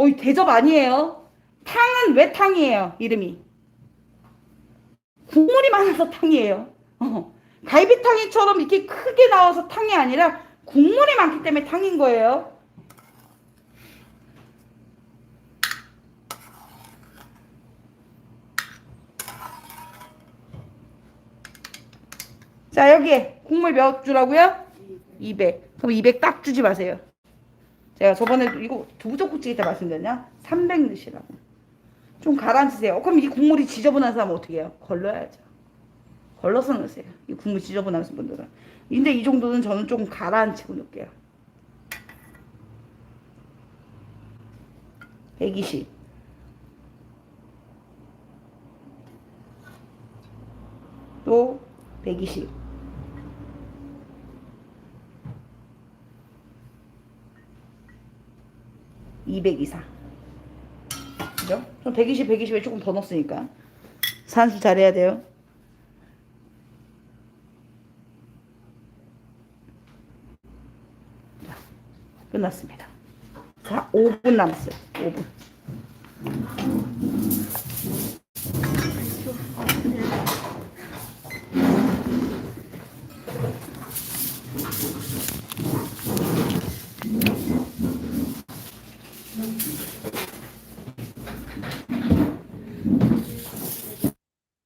어이 대접 아니에요. 탕은 왜 탕이에요? 이름이. 국물이 많아서 탕이에요. 어. 갈비탕이처럼 이렇게 크게 나와서 탕이 아니라 국물이 많기 때문에 탕인 거예요. 자 여기에 국물 몇 주라고요? 200. 그럼 200 딱 주지 마세요. 제가 저번에도 이거 두부젓국찌개 때 말씀드렸냐? 300 넣으시라고. 좀 가라앉히세요. 그럼 이 국물이 지저분한 사람은 어떻게 해요? 걸러야죠. 걸러서 넣으세요. 이 국물 지저분한 분들은. 근데 이 정도는 저는 좀 가라앉히고 넣을게요. 120. 또 120. 200 이상. 그죠? 그럼 120, 120에 조금 더 넣었으니까. 산수 잘해야 돼요. 자, 끝났습니다. 자, 5분 남았어요. 5분.